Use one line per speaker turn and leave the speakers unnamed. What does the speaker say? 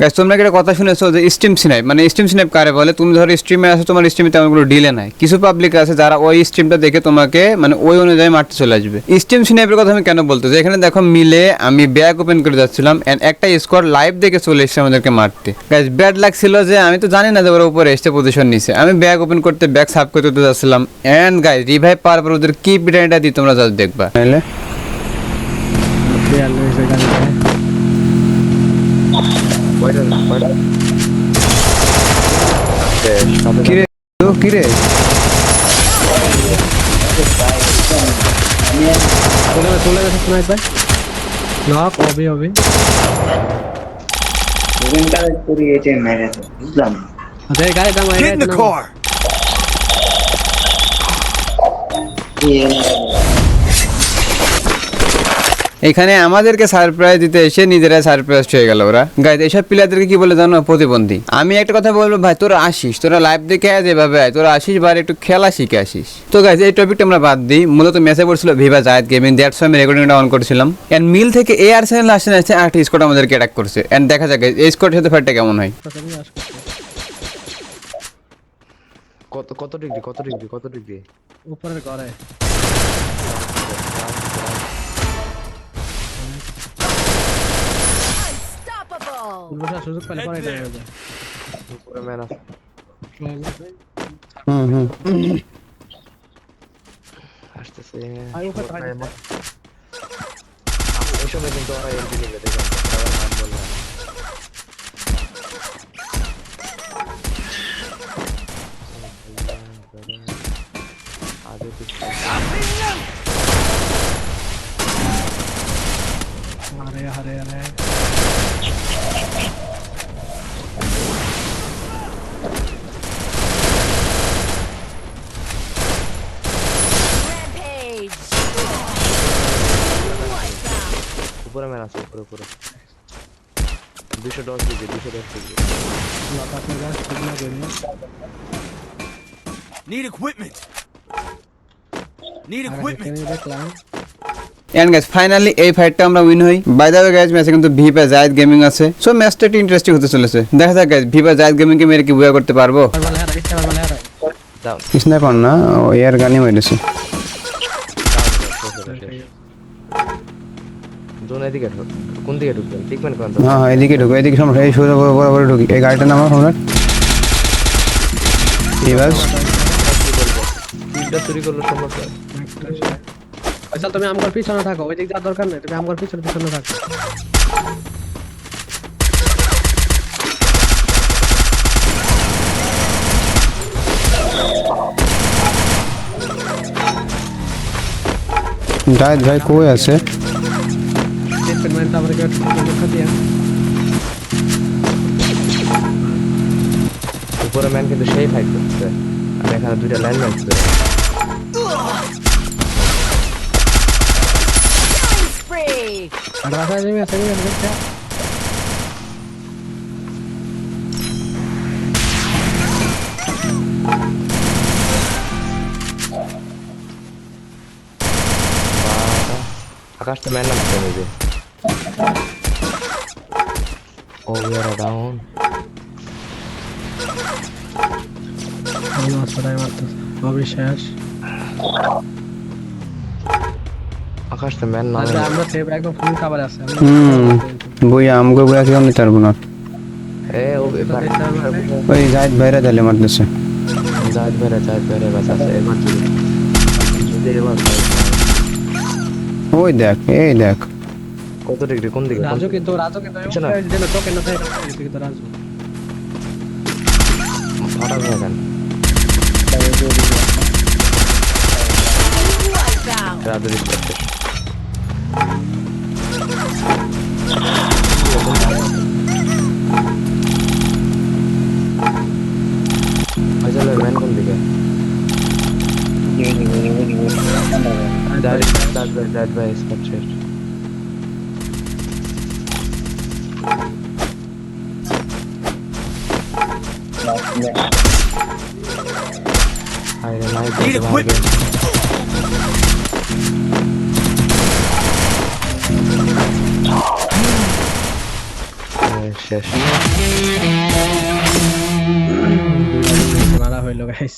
Guys, তোমরা কি একটা কথা শুনেছো যে স্ট্রিম স্ন্যাপ মানে স্ট্রিম স্ন্যাপ কারে বলে? তুমি ধরো স্ট্রিমে আসো তোমার স্ট্রিমে তেমন কোনো ডিলে নাই। কিছু পাবলিক আছে যারা ওই স্ট্রিমটা দেখে তোমাকে মানে ওই অনুযায়ী মারতে চলে আসবে। স্ট্রিম স্ন্যাপের কথা আমি কেন বলতে? এখানে দেখো মিলে আমি ব্যাগ ওপেন করে যাচ্ছিলাম এন্ড একটা স্কোয়াড লাইভ দেখে চলে এসেছে আমাদেরকে মারতে। গাইজ ব্যাড লাগছিল যে আমি তো জানি না যে ওরা উপরে এসে পজিশন নিছে। আমি ব্যাগ ওপেন করতে ব্যাগ সাফ করতে করতে যাচ্ছিলাম। এন্ড গাইজ রিভাইভ পাওয়ার পর ওদের কি পিটানিটা দিই তোমরা জাস্ট দেখবা। নাহলে কিরে? তো কিরে?
চলে চলে গেছে স্নাইপার নক হবে হবে।
করি বুঝলাম
আচ্ছা এই গাড়ি দাম
the car.
এখানে আমাদেরকে সারপ্রাইজ দিতে এসে নিজেরা সারপ্রাইজ হয়ে গেল ওরা। গাইজ এইসব প্লেয়ারদেরকে কি বলে জানো? প্রতিবন্ধী। আমি একটা কথা বলব ভাই তোরা আসিস তোরা লাইভ দেখে আয় যেভাবে আয়। তোরা আসিস বার একটু খেলা শিখে আসিস। তো গাইজ এই টপিকটা আমরা বাদ দিই। মূলত মেসে পড়ছিল ভিভা জায়দ গেমিং দ্যাটস আমি রেকর্ডিংটা অন করেছিলাম। এন্ড মিল থেকে এ আর সেভেন আসছে আসছে একটা স্কোয়াড আমাদেরকে অ্যাটাক করছে। এন্ড দেখা যাক এই স্কোয়াডের সাথে ফাইটটা কেমন হয়।
কত কত ডিগ্রি কত ডিগ্রি কত ডিগ্রি
উপরের ঘরে। বসার সুযোগ পেলে পরে এটা হয়ে যায়
উপরে ম্যান আছে
হুম হুম
আসতেছে
আর উপরে থাকে।
এই সময় কিন্তু ওরা এলবি নিবে দেখুন তারা নাম বললাম আগে পিছনে
আরে আরে আরে
উপরে ম্যান আছে উপরে উপরে দুশো দশ ডিগ্রি দুশো দশ
করে
Need equipment. Need equipment.
And guys finally এই ফাইটটা আমরা উইন হই। বাই দ্য ওয়ে গাইজ ম্যাচে কিন্তু ভিপা জায়েদ গেমিং আছে। সো ম্যাচটা একটু ইন্টারেস্টিং হতে চলেছে। দেখা যাক গাইজ ভিপা জায়েদ গেমিং কে মেরে কি বুয়া করতে পারব?
দাও
স্নাইপার না? ও এয়ার গানই মেরেছে
জোন এদিকে ঢুক কোন দিকে ঢুকবেন? দেখবেন কোন
হ্যাঁ হ্যাঁ এদিকে ঢুকো এদিকে সমস্যা এই সোজা বড় বড় ঢুকি। এই নামা সম্রাট এবার
তিনটা চুরি করল সমস্যা
আচ্ছা তুমি আমার পিছনে থাকো ওই দিক যাওয়ার দরকার নেই তুমি আমার পিছনে পিছনে থাকো।
জায়েদ ভাই কই আছে?
ট্রিটমেন্ট তারপরে কেউ দেখা দিয়ে
উপরে ম্যান কিন্তু সেই ফাইট করছে আর এখানে দুইটা লাইন ম্যান ছিল
Spree!
আর রাস্তায় নেমে আছে নেমে আছে
আকাশটা ম্যান নামছে maybe oh we are down
আমি হাসপাতালে মারতেছি অবিশ্বাস
আকাশটা ম্যান নামে
আচ্ছা আমরা সেভ একদম ফুল কভার আছে আমরা
হুম বই আমগো বই কেউ নিতে পারবো না
এ ও এবার
ওই জায়েদ ভাইরা তাহলে মারতেছে
জাহাজ বেড়ে জাহাজ বেড়ে বাস আছে এবার চুরি যদি এবার
ওই দেখ এই দেখ
কত ডিগ্রি কোন দিকে
রাজু কিন্তু রাজু কিন্তু
পিছনে।
যেন টোকেন না থাকে কিন্তু রাজু
হঠাৎ হয়ে গেল
Down!
রাজু ডিস্ট্রাক্টেড আজলে ম্যান কোন দিকে জাহাজ জাহাজ ভাই জাহাজ ভাই স্পট শেষ আরে নাই
Need equipment.
শেষ
মারা হইলো গাইস